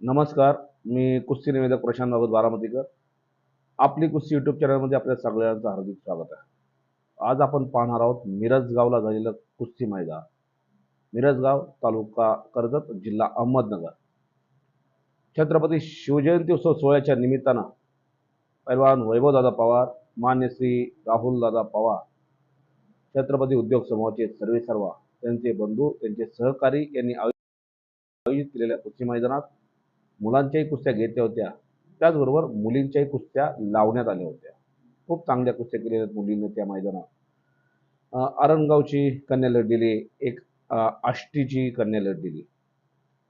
नमस्कार मी कुस्ती निवेदक प्रशांत भागवत बारामतीकर. आपली कुस्ती यूट्यूब चॅनलमध्ये आपल्या सगळ्यांचं हार्दिक स्वागत आहे. आज आपण पाहणार आहोत मिरजगावला झालेलं कुस्ती मैदान. मिरजगाव तालुका कर्जत जिल्हा अहमदनगर. छत्रपती शिवजयंती उत्सव सोहळ्याच्या निमित्तानं पैलवान वैभवदादा पवार मान्य श्री राहुलदादा पवार छत्रपती उद्योग समूहाचे सर्वे सर्वा त्यांचे बंधू त्यांचे सहकारी यांनी आयोजित केलेल्या कुस्ती मैदानात मुलांच्याही कुस्त्या घेतल्या होत्या. त्याचबरोबर मुलींच्याही कुस्त्या लावण्यात आल्या होत्या. खूप चांगल्या कुस्त्या केलेल्या आहेत मुलींनी त्या मैदानात. अं, आरणगावची कन्या लढलेली एक आष्टीची कन्या लढलेली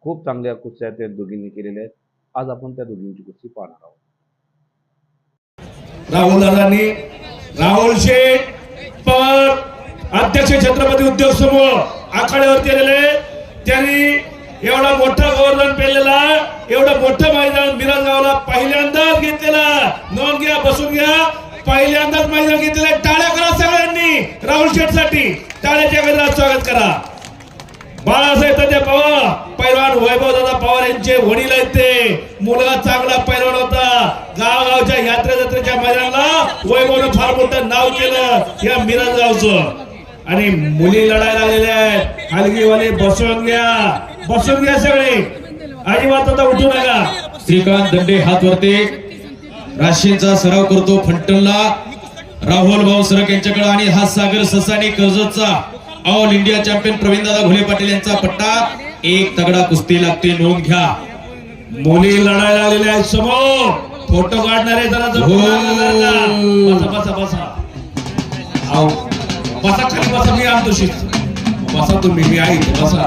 खूप चांगल्या कुस्त्या त्या दोघींनी केलेल्या आहेत. आज आपण त्या दोघींची कुस्ती पाहणार आहोत. राहुल दादांनी राहुल शेठ पवार अध्यक्ष छत्रपती उद्योग समूह आखाड्यावरती आलेले त्यांनी एवढा मोठा गोवर्धन पेरलेला एवढं मोठं मैदान मिरज गावला पहिल्यांदाच घेतलेला. नोंद घ्या बसून घ्या. पहिल्यांदाच मैदान घेतलेलं टाळ्या करा सगळ्यांनी. राहुल शेठसाठी टाळ्याच्या गजरात स्वागत करा. बाळासाहेब तात्या पवार. पैलवान वैभव दादा पवार यांचे वडील आहेत ते. मुलगा चांगला पैलवान होता. गावगावच्या यात्रे जत्रेच्या मैदानाला वैभवनं फार मोठं नाव केलं या मिरज गावचं आणि मुली लढायला लागलेल्या आहेत. हलगीवाले बसवून घ्या. बसून घ्या सगळे. अजिबात आता उठू नका. श्रीकांत दंडे हात वरते राशींचा सराव करतो फंटनला राहुल भाऊ सरक यांच्याकडे आणि हा Sagar Sasani कर्जतचा. All India champion Pravin Dada Ghole Patil यांचा पट्टा. एक तगडा कुस्ती लागते नोंद घ्या. मुली लढायला आलेल्या आहेत समोर. फोटो काढणारे जरा हो. बसा बसा बसा. आओ. बसा खाली बसा मी आणतो शिस्त. बसा तुम्ही मी आहे इथे, बसा.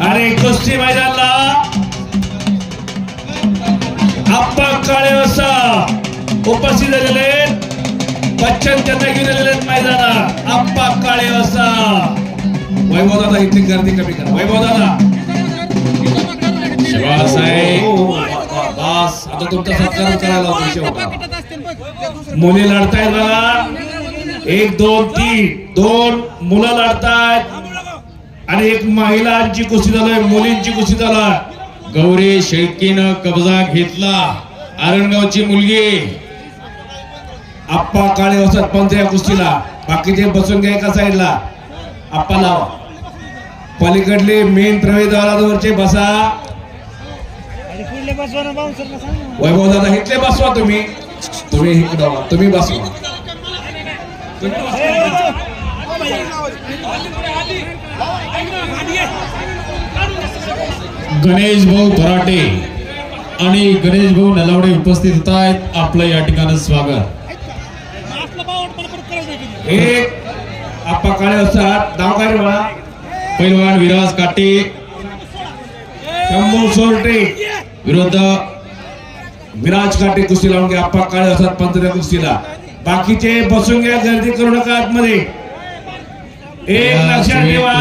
अरे कुस्ती मैदानला आप्पा काळे असा. उपस्थित झालेले बच्चन त्यांना घेऊन आलेले आहेत मैदानात. आप्पा काळे असा. वैभव दादा इथली गर्दी कमी करा. वैभव दादा शिवास बस आता तुमचा सत्कार करायला मुली लढतायत मला एक दोन तीन. दोन मुलं लढतायत. आणि एक महिलांची कुस्ती झालोय मुलींची कुस्ती झालोय. गौरी शेळकीनं कब्जा घेतला. आरणगावची मुलगी. आप्पा काळे असतात पंच या कुस्तीला. बाकीचे बसून घ्या एका साईडला आप्पा लाव. पलीकडले मेन प्रवेशद्वारावरचे बसा. वैभव दादा इथले बसवा तुम्ही. तुम्ही इकडे तुम्ही बसवा. गणेश भाऊ भराटे आणि गणेश भाऊ नलावडे उपस्थित होत आहेत. आपलं या ठिकाणी स्वागत. एक काळे असतात. नाव काय रे बाळा? पैलवान विराज काटे. शंभू सोरटे विरुद्ध विराज काटे कुस्ती लावून घ्या. आप्पा काळे असतात पंचच्या कुस्तीला. बाकीचे बसून घ्या. गर्दी करू नका आतमध्ये. एक लक्षात ठेवा.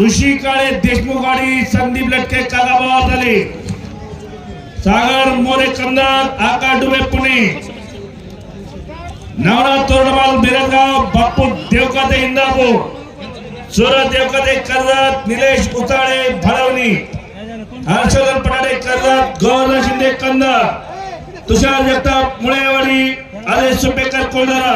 ऋषी काळे देशमुख आणि संदीप लटके कागाबाद झाले सागर मोरे कंदार आका डुबे पुणे. नवनाथ तोरडमाल बिरगाव बापू देवकाते इंदापूर. सुरत देवकाते कर्जत निलेश उताळे भडवणी. हर्षवर्धन पटाडे कर्जत गौरव शिंदे कंद तुषार जगताप मुळेवाडी आले सुपेकर कोल्हारा